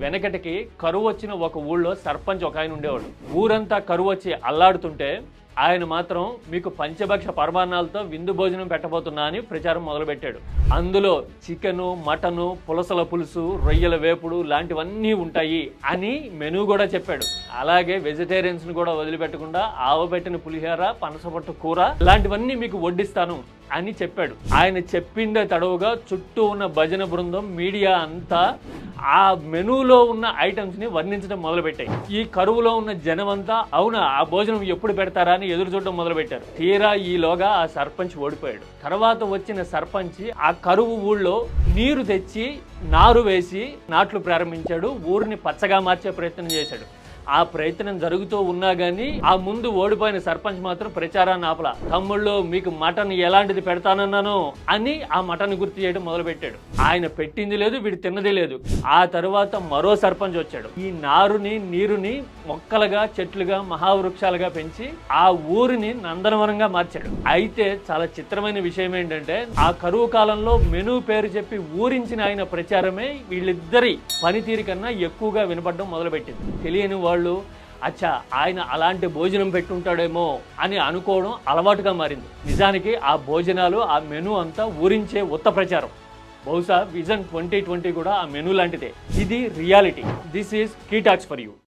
వెనకటికి కరువు వచ్చిన ఒక ఊళ్ళో సర్పంచ్ ఒక ఆయన ఉండేవాడు. ఊరంతా కరువు వచ్చి అల్లాడుతుంటే ఆయన మాత్రం మీకు పంచభక్ష పరమాన్నాలతో విందు భోజనం పెట్టబోతున్నా అని ప్రచారం మొదలుపెట్టాడు. అందులో చికెను మటను పులసల పులుసు రొయ్యల వేపుడు లాంటివన్నీ ఉంటాయి అని మెనూ కూడా చెప్పాడు. అలాగే వెజిటేరియన్స్ను కూడా వదిలిపెట్టకుండా ఆవబెట్టిన పులిహోర పనసపట్టు కూర లాంటివన్నీ మీకు వడ్డిస్తాను అని చెప్పాడు. ఆయన చెప్పిందే తడవుగా చుట్టూ ఉన్న భజన బృందం మీడియా అంతా ఆ మెనూలో ఉన్న ఐటమ్స్ని వర్ణించడం మొదలుపెట్టాయి. ఈ కరువులో ఉన్న జనమంతా అవునా ఆ భోజనం ఎప్పుడు పెడతారా అని ఎదురు చూడడం మొదలుపెట్టారు. తీరా ఈలోగా ఆ సర్పంచ్ ఓడిపోయాడు. తర్వాత వచ్చిన సర్పంచ్ ఆ కరువు ఊళ్ళో నీరు తెచ్చి నారు వేసి నాట్లు ప్రారంభించాడు. ఊరిని పచ్చగా మార్చే ప్రయత్నం చేశాడు. ఆ ప్రయత్నం జరుగుతూ ఉన్నా కానీ ఆ ముందు ఓడిపోయిన సర్పంచ్ మాత్రం ప్రచారాన్ని ఆపల. తమ్ముళ్ళు మీకు మటన్ ఎలాంటిది పెడతానన్నాను అని ఆ మటన్ గుర్తు చేయడం మొదలుపెట్టాడు. ఆయన పెట్టింది లేదు వీడు తిన్నది లేదు. ఆ తరువాత మరో సర్పంచ్ వచ్చాడు. ఈ నారుని నీరుని మొక్కలుగా చెట్లుగా మహావృక్షాలుగా పెంచి ఆ ఊరిని నందనవనంగా మార్చాడు. అయితే చాలా చిత్రమైన విషయం ఏంటంటే ఆ కరువు కాలంలో మెను పేరు చెప్పి ఊరించిన ఆయన ప్రచారమే వీళ్ళిద్దరి పనితీరు కన్నా ఎక్కువగా వినపడడం మొదలుపెట్టింది. తెలియని వాళ్ళు అచ్చా ఆయన అలాంటి భోజనం పెట్టుంటాడేమో అని అనుకోవడం అలవాటుగా మారింది. నిజానికి ఆ భోజనాలు ఆ మెనూ అంతా ఊరించే ఉత్త ప్రచారం. బహుశా విజన్ ట్వంటీ ట్వంటీ కూడా ఆ మెనూ లాంటిదే. ఇది రియాలిటీ. దిస్ ఈస్ కీటాక్స్ ఫర్ యూ.